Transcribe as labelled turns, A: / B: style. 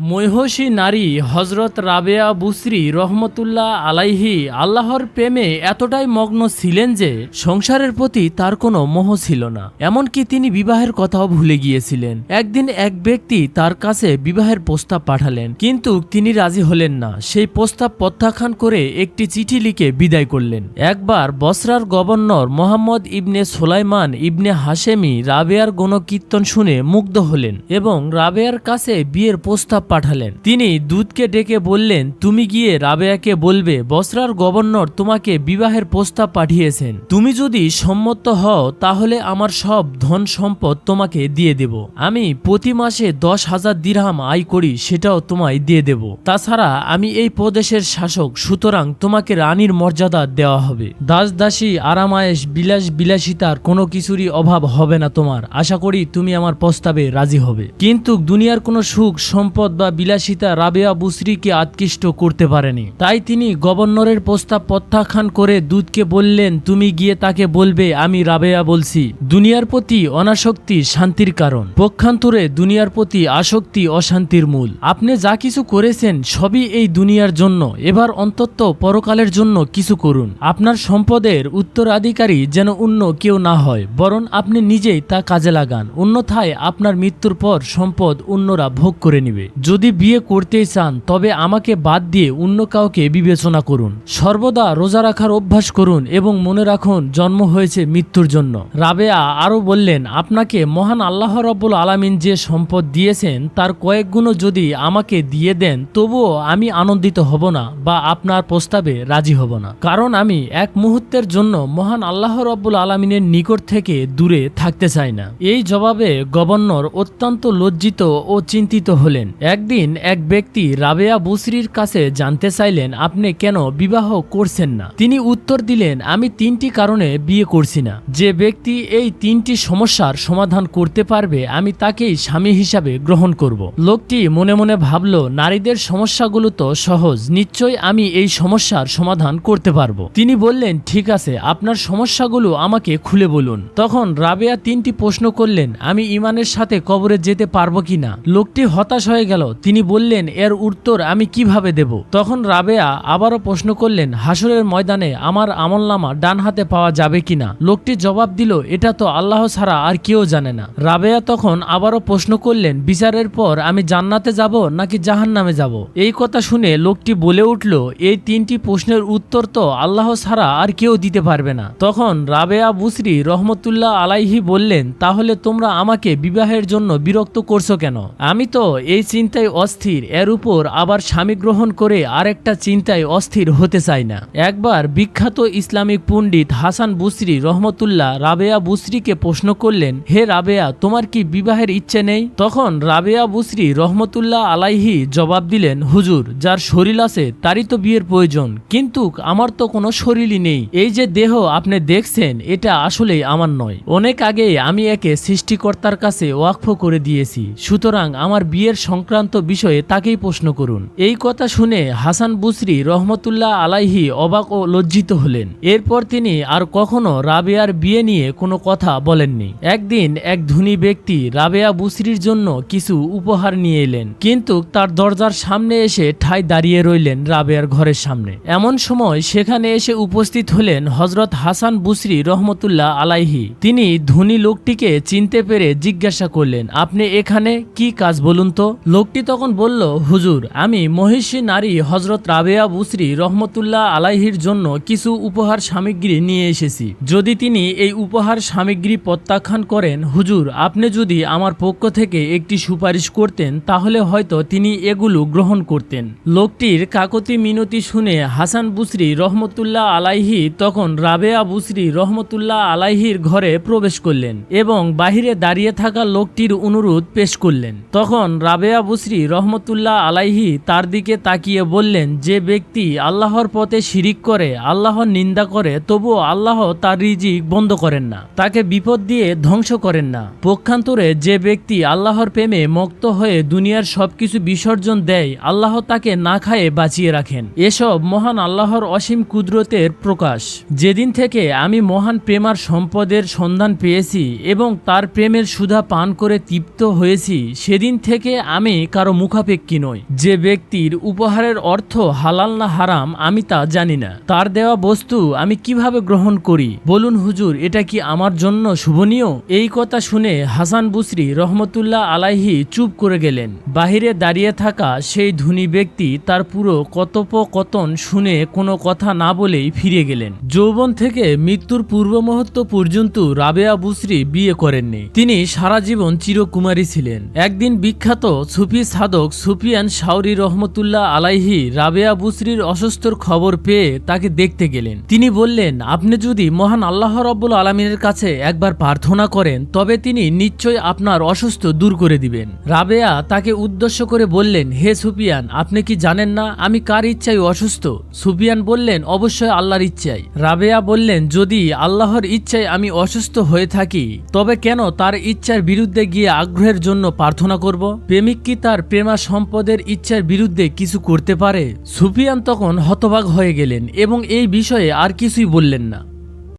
A: মৈহসী নারী হজরত রাবেয়া বুসরি রহমতুল্লাহ আলাইহি আল্লাহর প্রেমে এতটাই মগ্ন ছিলেন যে সংসারের প্রতি তার কোনো মোহ ছিল না। এমনকি তিনি বিবাহের কথাও ভুলে গিয়েছিলেন। একদিন এক ব্যক্তি তার কাছে বিবাহের প্রস্তাব পাঠালেন। কিন্তু তিনি রাজি হলেন না। সেই প্রস্তাব প্রত্যাখ্যান করে একটি চিঠি লিখে বিদায় করলেন। একবার বসরার governor Mohammad ibn Sulaiman ibn Hashemi রাবেয়ার গণকীর্তন শুনে মুগ্ধ হলেন এবং রাবেয়ার কাছে বিয়ের প্রস্তাব পাঠালেন। তিনি দুধকে ডেকে বললেন, তুমি গিয়ে রাবেয়াকে বলবে, বসরার গভর্নর তোমাকে বিবাহের প্রস্তাব পাঠিয়েছেন। তুমি যদি সম্মত হও, তাহলে আমার সব ধন সম্পদ তোমাকে দিয়ে দেব। আমি প্রতি মাসে দশ হাজার দিরহাম আয় করি, সেটাও তোমায় দিয়ে দেব। তাছাড়া আমি এই প্রদেশের শাসক, সুতরাং তোমাকে রানীর মর্যাদা দেওয়া হবে। দাস দাসী আরামায়েশ, বিলাস বিলাসিতার কোনো কিছুরই অভাব হবে না তোমার। আশা করি তুমি আমার প্রস্তাবে রাজি হবে। কিন্তু দুনিয়ার কোনো সুখ সম্পদ বা বিলাসিতা রাবেয়া বুসরিকে আকৃষ্ট করতে পারেনি। তাই তিনি গভর্নরের প্রস্তাব প্রত্যাখ্যান করে দুধকে বললেন, তুমি গিয়ে তাকে বলবে, আমি রাবেয়া বলছি। দুনিয়ার প্রতি অনাসক্তি শান্তির কারণ। পক্ষান্তরে দুনিয়ার প্রতি আসক্তি অশান্তির মূল। আপনি যা কিছু করেছেন, সবই এই দুনিয়ার জন্য। এবার অন্তত পরকালের জন্য কিছু করুন। আপনার সম্পদের উত্তরাধিকারী যেন অন্য কেউ না হয়, বরং আপনি নিজেই তা কাজে লাগান। অন্যথায় আপনার মৃত্যুর পর সম্পদ অন্যরা ভোগ করে নেবে। যদি বিয়ে করতেই চান, তবে আমাকে বাদ দিয়ে অন্য কাউকে বিবেচনা করুন। সর্বদা রোজা রাখার অভ্যাস করুন এবং মনে রাখুন, জন্ম হয়েছে মৃত্যুর জন্য। রাবেয়া আরও বললেন, আপনাকে মহান আল্লাহ রব্বুল আলামিন যে সম্পদ দিয়েছেন, তার কয়েক গুণও যদি আমাকে দিয়ে দেন, তবুও আমি আনন্দিত হব না বা আপনার প্রস্তাবে রাজি হব না। কারণ আমি এক মুহূর্তের জন্য মহান আল্লাহ রব্বুল আলমিনের নিকট থেকে দূরে থাকতে চাই না। এই জবাবে গভর্নর অত্যন্ত লজ্জিত ও চিন্তিত হলেন। একদিন এক ব্যক্তি রাবেয়া বুসরির কাছে জানতে চাইলেন, আপনি কেন বিবাহ করছেন না? তিনি উত্তর দিলেন, আমি তিনটি কারণে বিয়ে করছি না। যে ব্যক্তি এই তিনটি সমস্যার সমাধান করতে পারবে, আমি তাকেই স্বামী হিসাবে গ্রহণ করব। লোকটি মনে মনে ভাবল, নারীদের সমস্যাগুলো তো সহজ, নিশ্চয়ই আমি এই সমস্যার সমাধান করতে পারব। তিনি বললেন, ঠিক আছে, আপনার সমস্যাগুলো আমাকে খুলে বলুন। তখন রাবেয়া তিনটি প্রশ্ন করলেন, আমি ইমানের সাথে কবরে যেতে পারব কিনা লোকটি হতাশ হয়ে গেল তিনি বললেন, এর উত্তর আমি কীভাবে দেব? তখন রাবেয়া আবারও প্রশ্ন করলেন হাসরের ময়দানে আমার আমলনামা ডান হাতে পাওয়া যাবে কিনা? লোকটি জবাব দিল, এটা তো আল্লাহ ছাড়া আর কেউ জানে না। রাবেয়া তখন আবারও প্রশ্ন করলেন, বিচারের পর আমি জান্নাতে যাব নাকি জাহান নামে যাব? এই কথা শুনে লোকটি বলে উঠল, এই তিনটি প্রশ্নের উত্তর তো আল্লাহ ছাড়া আর কেউ দিতে পারবে না। তখন রাবেয়া বুসরি রহমতুল্লাহ আলাইহি বললেন, তাহলে তোমরা আমাকে বিবাহের জন্য বিরক্ত করছ কেন? আমি তো এই চিন্তায় অস্থির, এর উপর আবার স্বামী গ্রহণ করে আরেকটা চিন্তায় অস্থির হতে চাই না। একবার বিখ্যাত ইসলামিক পণ্ডিত হাসান বুসরি রহমতুল্লাহ রাবেয়া বুসরিকে প্রশ্ন করলেন, হে রাবেয়া, তোমার কি বিবাহের ইচ্ছে নেই? তখন রাবেয়া বুসরি রহমতুল্লাহ আলাইহি জবাব দিলেন, হুজুর, যার শরীর আছে তারই তো বিয়ের প্রয়োজন, কিন্তু আমার তো কোনো শরীরই নেই। এই যে দেহ আপনি দেখছেন, এটা আসলেই আমার নয়। অনেক আগে আমি একে সৃষ্টিকর্তার কাছে ওয়াকফ করে দিয়েছি। সুতরাং আমার বিয়ের সংক্রান্ত বিষয়ে তাকেই প্রশ্ন করুন। এই কথা শুনে হাসান বুসরি রহমতুল্লাহ আলাইহি অবাক ও লজ্জিত হলেন। এরপর তিনি আর কখনো রাবেয়ার বিয়ে নিয়ে কোনো কথা বলেননি। একদিন এক ধনী ব্যক্তি রাবেয়া বুসরির জন্য কিছু উপহার নিয়ে এলেন। কিন্তু তার দরজার সামনে এসে ঠাই দাঁড়িয়ে রইলেন রাবেয়ার ঘরের সামনে। এমন সময় সেখানে এসে উপস্থিত হলেন হজরত হাসান বুসরি রহমতুল্লাহ আলাইহি। তিনি ধনী লোকটিকে চিনতে পেরে জিজ্ঞাসা করলেন, আপনি এখানে কি কাজ বলুন তো? লোকটি তখন বলল, হুজুর, আমি মহিষী নারী হজরত রাবেয়া বুসরি রহমতুল্লাহ আলাইহির জন্য কিছু উপহার সামগ্রী নিয়ে এসেছি। যদি তিনি এই উপহার সামগ্রী প্রত্যাখ্যান করেন, হুজুর, আপনি যদি আমার পক্ষ থেকে একটি সুপারিশ করতেন, তাহলে হয়তো তিনি এগুলো গ্রহণ করতেন। লোকটির কাকতি মিনতি শুনে হাসান বুসরি রহমতুল্লাহ আলাইহি তখন রাবেয়া বুসরি রহমতুল্লাহ আলাইহির ঘরে প্রবেশ করলেন এবং বাহিরে দাঁড়িয়ে থাকা লোকটির অনুরোধ পেশ করলেন। তখন রাবেয়া বুসরি রহমতুল্লাহ আলাইহি তার দিকে তাকিয়ে বললেন, যে ব্যক্তি আল্লাহর পথে শিরিক করে, আল্লাহর নিন্দা করে, তবুও আল্লাহ তার রিজিক বন্ধ করেন না। তাকে বিপদ দিয়ে ধ্বংস করেন না। পক্ষান্তরে যে ব্যক্তি আল্লাহর প্রেমে মক্ত হয়ে দুনিয়ার সবকিছু বিসর্জন দেয়, আল্লাহ তাকে না খায়ে বাঁচিয়ে রাখেন। এসব মহান আল্লাহর অসীম কুদরতের প্রকাশ। যেদিন থেকে আমি মহান প্রেমার সম্পদের সন্ধান পেয়েছি এবং তার প্রেমের সুধা পান করে তৃপ্ত হয়েছি, সেদিন থেকে আমি কারও মুখাপেক্ষী নই। যে ব্যক্তির উপহারের অর্থ হালাল না হারাম, আমি তা জানি না। তার দেওয়া বস্তু আমি কীভাবে গ্রহণ করি? বলুন হুজুর, এটা কি আমার জন্য শুভনীয়? এই কথা শুনে হাসান বুসরি রহমতুল্লাহ আলাইহি চুপ করে গেলেন। বাহিরে দাঁড়িয়ে থাকা সেই ধনী ব্যক্তি তার পুরো কথোপকথন শুনে কোনো কথা না বলেই ফিরে গেলেন। যৌবন থেকে মৃত্যুর পূর্ব মুহূর্ত পর্যন্ত রাবেয়া বুসরি বিয়ে করেননি। তিনি সারা জীবন চিরকুমারী ছিলেন। একদিন বিখ্যাত সুফি সাধক সুফিয়ান শাওরি রহমতুল্লাহ আলাইহি রাবেয়া বুসরির অসুস্থর খবর পেয়ে তাকে দেখতে গেলেন। তিনি বললেন, আপনি যদি মহান আল্লাহ রব্বুল আলমিনের কাছে একবার প্রার্থনা করেন, তবে তিনি নিশ্চয় আপনার অসুস্থ দূর করে দিবেন। রাবেয়া তাকে উদ্দেশ্য করে বললেন, হে সুফিয়ান, আপনি কি জানেন না আমি কার ইচ্ছায় অসুস্থ? সুফিয়ান বললেন, অবশ্যই আল্লাহর ইচ্ছায়। রাবেয়া বললেন, যদি আল্লাহর ইচ্ছায় আমি অসুস্থ হয়ে থাকি, তবে কেন তার ইচ্ছার বিরুদ্ধে গিয়ে আগ্রহের জন্য প্রার্থনা করব? প্রেমিক কি তার প্রেমা সম্পদের ইচ্ছার বিরুদ্ধে কিছু করতে পারে, সুফিয়ান তখন হতবাক হয়ে গেলেন এবং এই বিষয়ে আর কিছুই বললেন না।